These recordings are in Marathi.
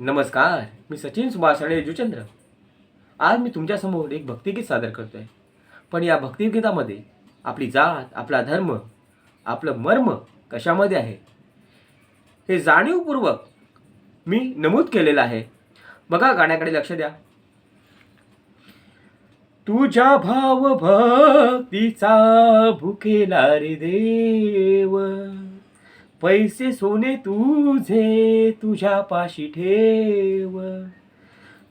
नमस्कार मी सचिन सुभाष राणे जुचंद्र आज मी तुमच्यासमोर एक भक्तिगीत सादर करतो आहे पण या भक्तिगीतामध्ये आपली जात आपला धर्म आपलं मर्म कशामध्ये आहे? हे जाणीवपूर्वक मी नमूद केलेलं आहे. बघा गाण्याकडे लक्ष द्या. तुझ्या भाव भक्तीचा भुकेला रे देव पैसे सोने तुझे तुझ्या पाशी ठेव.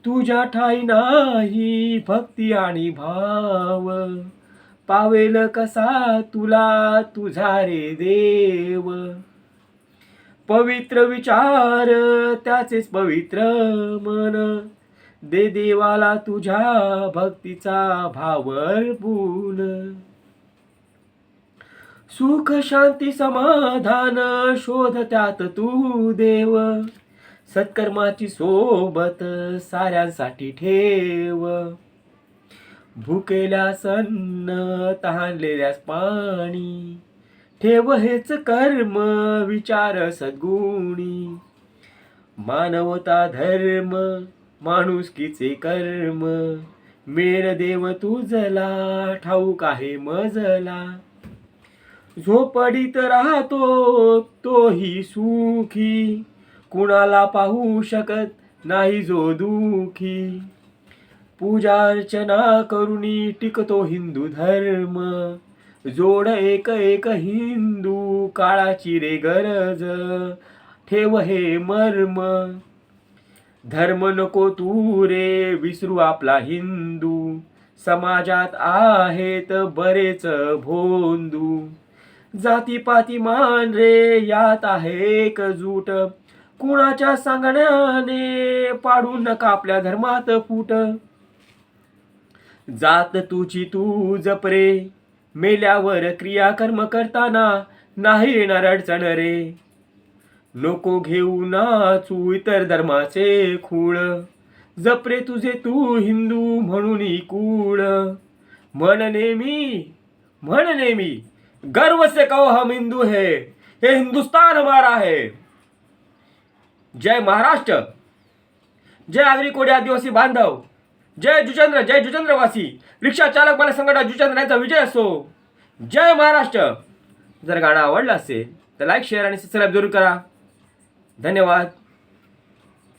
तुझ्या ठाई नाही भक्ती आणि भाव. पावेल कसा तुला तुझा रे देव. पवित्र विचार त्याचेच पवित्र मन. दे देवाला तुझ्या भक्तीचा भावर अर्पून सुख शांती समाधान शोध त्यात तू देव. सत्कर्माची सोबत साऱ्यांसाठी ठेव. भुकेल्या सन्न तहानलेल्यास पाणी. ठेव हेच कर्म विचार सद्गुणी. मानवता धर्म माणुसकीचे कर्म. मेर देव तुझला ठाऊक आहे मजला झोपडीत राहतो तोही सुखी. कुणाला पाहू शकत नाही जो दुखी. पूजा अर्चना करुणी टिकतो हिंदू धर्म. जोड एक एक हिंदू काळाची रे गरज. ठेव हे मर्म. धर्म नको तू रे विसरू आपला हिंदू. समाजात आहेत बरेच भोंदू. जातीपाती मान रे यात आहे एकजूट. कुणाच्या सांगण्याने पाडू नका आपल्या धर्मात फूट. जात तुझी तू जपरे मेल्यावर क्रियाकर्म करताना नाही येणार अडचण रे. नको घेऊ नाचू इतर धर्माचे खूळ. जपरे तुझे तू हिंदू म्हणून कूळ. म्हण नेहमी म्हण नेहमी गर्व से कहो हम हिंदू है हे हिंदुस्तान हमारा है। जय महाराष्ट्र जय आगरी कोडी आदिवासी बांधव जय जुचंद्र जय जुचंद्रवासी रिक्षा चालक मला संघटना जुचंद्र यांचा विजय असो। जय महाराष्ट्र जर गाणं आवडलं असेल तर लाईक शेअर आणि सबस्क्राईब जरूर करा. धन्यवाद.